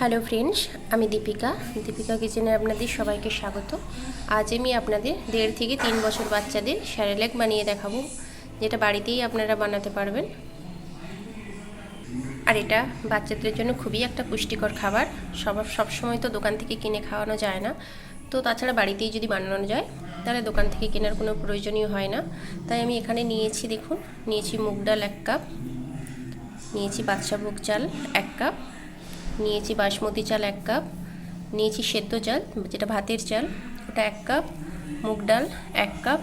Hello friends আমি দীপিকা। দীপিকা কিচেনে আপনাদের সবাইকে স্বাগত। আজ আমি আপনাদের দেড় থেকে তিন বছর বাচ্চাদের স্যারেলেক বানিয়ে দেখাবো, যেটা বাড়িতেই আপনারা বানাতে পারবেন। আর এটা বাচ্চাদের জন্য খুবই একটা পুষ্টিকর খাবার। সব সবসময় তো দোকান থেকে কিনে খাওয়ানো যায় না। তো তাছাড়া বাড়িতেই যদি বানানো যায়, তাহলে দোকান থেকে কেনার কোনো প্রয়োজনীয় হয় না। তাই আমি এখানে নিয়েছি দেখুন, নিয়েছি মুগ ডাল এক কাপ, নিয়েছি বাদশাভোগ চাল এক কাপ। নিয়েছি বাসমতি চাল এক কাপ, নিয়েছি সেদ্ধ চাল, যেটা ভাতের চাল, ওটা এক কাপ, মুগ ডাল এক কাপ,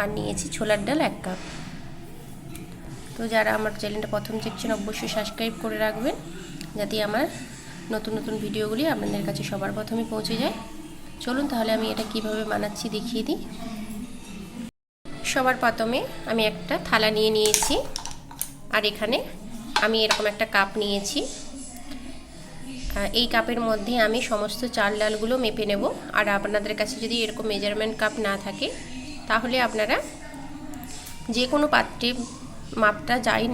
আর নিয়েছি ছোলার ডাল এক কাপ। তো যারা আমার চ্যানেলটা প্রথম দেখছেন, অবশ্যই সাবস্ক্রাইব করে রাখবেন, যাতে আমার নতুন নতুন ভিডিওগুলি আপনাদের কাছে সবার প্রথমে পৌঁছে যায়। চলুন তাহলে আমি এটা কীভাবে বানাচ্ছি দেখিয়ে দিই। সবার প্রথমে আমি একটা থালা নিয়ে নিয়েছি, আর এখানে আমি এরকম একটা কাপ নিয়েছি। এই কাপের মধ্যে আমি সমস্ত চাল ডালগুলো মেপে নেব। আর আপনাদের কাছে যদি এরকম মেজারমেন্ট কাপ না থাকে, তাহলে আপনারা যে কোনো পাত্রে মাপটা যাই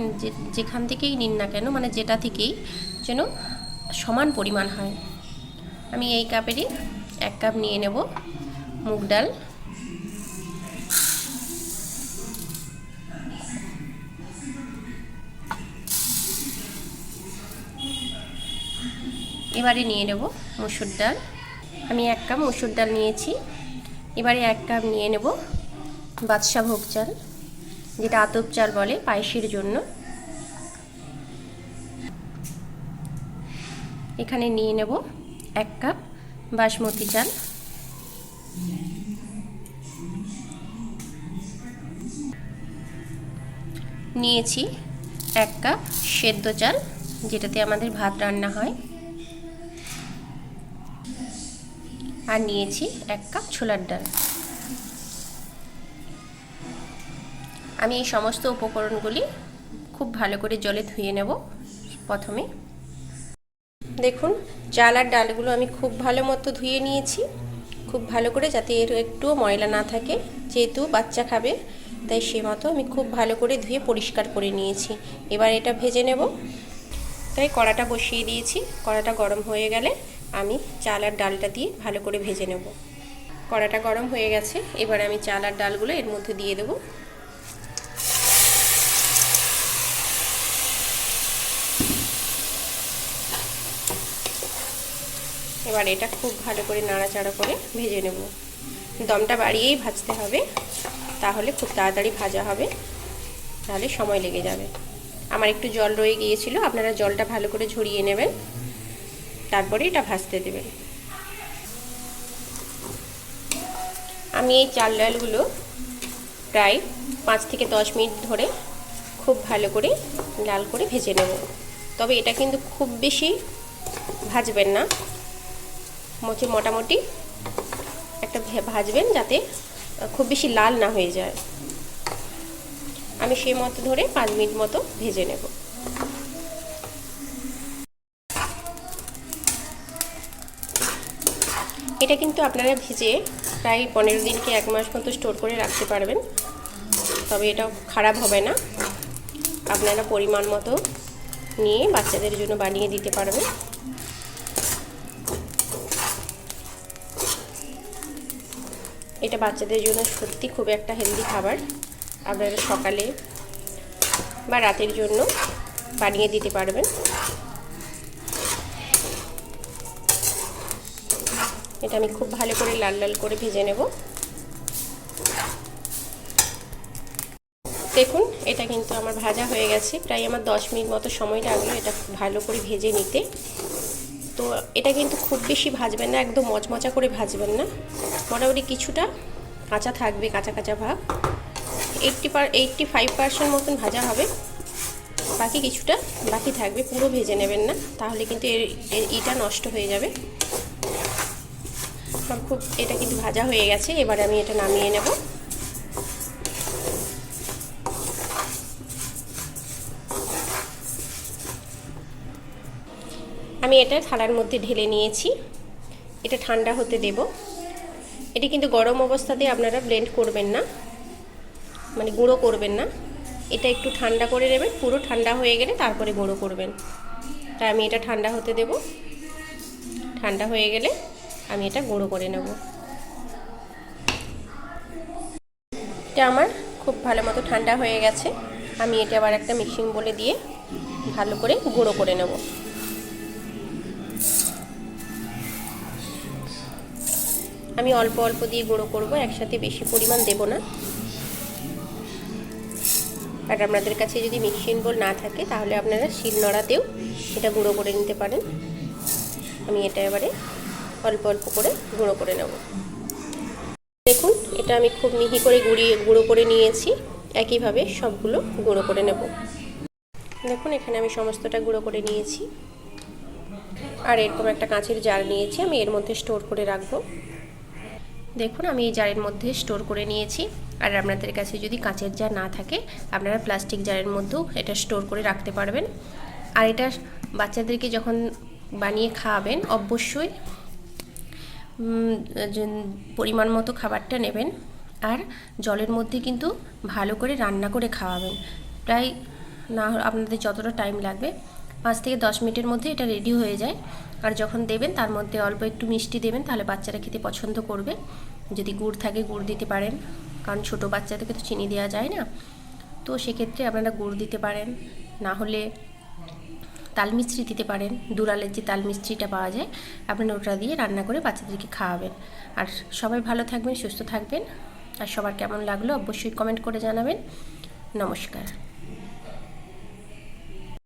যেখান থেকেই নিন না কেন মানে যেটা থেকেই যেন সমান পরিমাণ হয়। আমি এই কাপেরই এক কাপ নিয়ে নেব মুগ ডাল। এবারে নিয়ে নেব মুসুর ডাল। আমি এক কাপ মুসুর ডাল নিয়েছি। এবারে এক কাপ নিয়ে নেব বাদশা ভোগ চাল, যেটা আতপ চাল বলে পায়েসের জন্য। এখানে নিয়ে নেব এক কাপ বাসমতি চাল। নিয়েছি এক কাপ সেদ্ধ চাল, যেটাতে আমাদের ভাত রান্না হয়। আর নিয়েছি এক কাপ ছোলার ডাল। আমি এই সমস্ত উপকরণগুলি খুব ভালো করে জলে ধুয়ে নেব প্রথমে। দেখুন, চাল আর ডালগুলো আমি খুব ভালো মতো ধুয়ে নিয়েছি। খুব ভালো করে যাতে এর একটু ময়লা না থাকে, যেহেতু বাচ্চা খাবে, তাই সে মতো আমি খুব ভালো করে ধুয়ে পরিষ্কার করে নিয়েছি। এবার এটা ভেজে নেব। তাই কড়াটা বসিয়ে দিয়েছি। কড়াটা গরম হয়ে গেলে আমি চাল আর ডালটা দিয়ে ভালো করে ভেজে নেব। কড়াটা গরম হয়ে গেছে, এবার আমি চাল আর ডালগুলো এর মধ্যে দিয়ে দেব। এবার এটা খুব ভালো করে নাড়াচাড়া করে ভেজে নেব। দমটা বাড়িয়েই ভাজতে হবে, তাহলে খুব তাড়াতাড়ি ভাজা হবে তাহলে সময় লেগে যাবে। আমার একটু জল রয়ে গিয়েছিল, আপনারা জলটা ভালো করে ঝরিয়ে নেবেন। তারপরে এটা ভাজতে দেবেন আমি এই চাল ডালগুলো প্রায় পাঁচ থেকে দশ মিনিট ধরে খুব ভালো করে লাল করে ভেজে নেব। তবে এটা কিন্তু খুব বেশি ভাজবেন না। মোচে মোটামুটি একটা ভাজবেন যাতে খুব বেশি লাল না হয়ে যায়। আমি সেই মতো ধরে পাঁচ মিনিট মতো ভেজে নেব। এটা কিন্তু আপনারা ভেজে প্রায় পনেরো দিনকে এক মাস মতো স্টোর করে রাখতে পারবেন। তবে এটা খারাপ হবে না। আপনারা পরিমাণ মতো নিয়ে বাচ্চাদের জন্য বানিয়ে দিতে পারবেন। এটা বাচ্চাদের জন্য সত্যি খুব একটা হেলদি খাবার। আপনারা সকালে বা রাতের জন্য বানিয়ে দিতে পারবেন। এটা আমি খুব ভালো করে লাল লাল করে ভেজে নেব। দেখুন, এটা কিন্তু আমার ভাজা হয়ে গেছে। প্রায় আমার দশ মিনিট মতো সময় লাগল এটা ভালো করে ভেজে নিতে। তো এটা কিন্তু খুব বেশি ভাজবেন না, একদম মচমচা করে ভাজবেন না। মোটামুটি কিছুটা কাঁচা থাকবে, কাঁচা কাঁচা ভাব। Eighty per, eighty five percent মতন ভাজা হবে। বাকি কিছুটা বাকি থাকবে, পুরো ভেজে নেবেন না। তাহলে কিন্তু এর ইটা নষ্ট হয়ে যাবে। খুব, এটা কিন্তু ভাজা হয়ে গেছে, এবারে আমি এটা নামিয়ে নেব। আমি এটা থালার মধ্যে ঢেলে নিয়েছি, এটা ঠান্ডা হতে দেব। এটি কিন্তু গরম অবস্থাতে আপনারা ব্লেন্ড করবেন না মানে গুঁড়ো করবেন না। এটা একটু ঠান্ডা করে নেবেন, পুরো ঠান্ডা হয়ে গেলে তারপরে গুঁড়ো করবেন। তাই আমি এটা ঠান্ডা হতে দেব। ঠান্ডা হয়ে গেলে আমি এটা গুঁড়ো করে নেব। এটা আমার খুব ভালো মতো ঠান্ডা হয়ে গেছে। আমি এটা আবার একটা মিক্সিং বলে দিয়ে ভালো করে গুঁড়ো করে নেব। আমি অল্প অল্প দিয়ে গুঁড়ো করব, একসাথে বেশি পরিমাণ দেব না। আর আপনাদের কাছে যদি মিক্সিং বোল না থাকে, তাহলে আপনারা শিল নড়াতেও এটা গুঁড়ো করে নিতে পারেন। আমি এটা এবারে অল্প অল্প করে গুঁড়ো করে নেব। দেখুন, এটা আমি খুব মিহি করে গুঁড়িয়ে গুঁড়ো করে নিয়েছি। একইভাবে সবগুলো গুঁড়ো করে নেব। দেখুন, এখানে আমি সমস্তটা গুঁড়ো করে নিয়েছি। আর এরকম একটা কাঁচের জার নিয়েছি, আমি এর মধ্যে স্টোর করে রাখব। দেখুন, আমি এই জারের মধ্যে স্টোর করে নিয়েছি। আর আপনাদের কাছে যদি কাঁচের জার না থাকে, আপনারা প্লাস্টিক জারের মধ্যেও এটা স্টোর করে রাখতে পারবেন। আর এটা বাচ্চাদেরকে যখন বানিয়ে খাওয়াবেন, অবশ্যই পরিমাণ মতো খাবারটা নেবেন আর জলের মধ্যে কিন্তু ভালো করে রান্না করে খাওয়াবেন। প্রায় না আপনাদের যতটা টাইম লাগবে, পাঁচ থেকে দশ মিনিটের মধ্যে এটা রেডি হয়ে যায়। আর যখন দেবেন, তার মধ্যে অল্প একটু মিষ্টি দেবেন, তাহলে বাচ্চারা খেতে পছন্দ করবে। যদি গুড় থাকে, গুড় দিতে পারেন। কারণ ছোটো বাচ্চাদেরকে তো চিনি দেওয়া যায় না। তো সেক্ষেত্রে আপনারা গুড় দিতে পারেন। না হলে তাল মিস্ত্রি দিতে পারেন। দুরালের যে তাল মিস্ত্রিটা পাওয়া যায়, আপনি ওটা দিয়ে রান্না করে বাচ্চাদেরকে খাওয়াবেন। আর সবাই ভালো থাকবেন, সুস্থ থাকবেন। আর সবার কেমন লাগল অবশ্যই কমেন্ট করে জানাবেন। নমস্কার।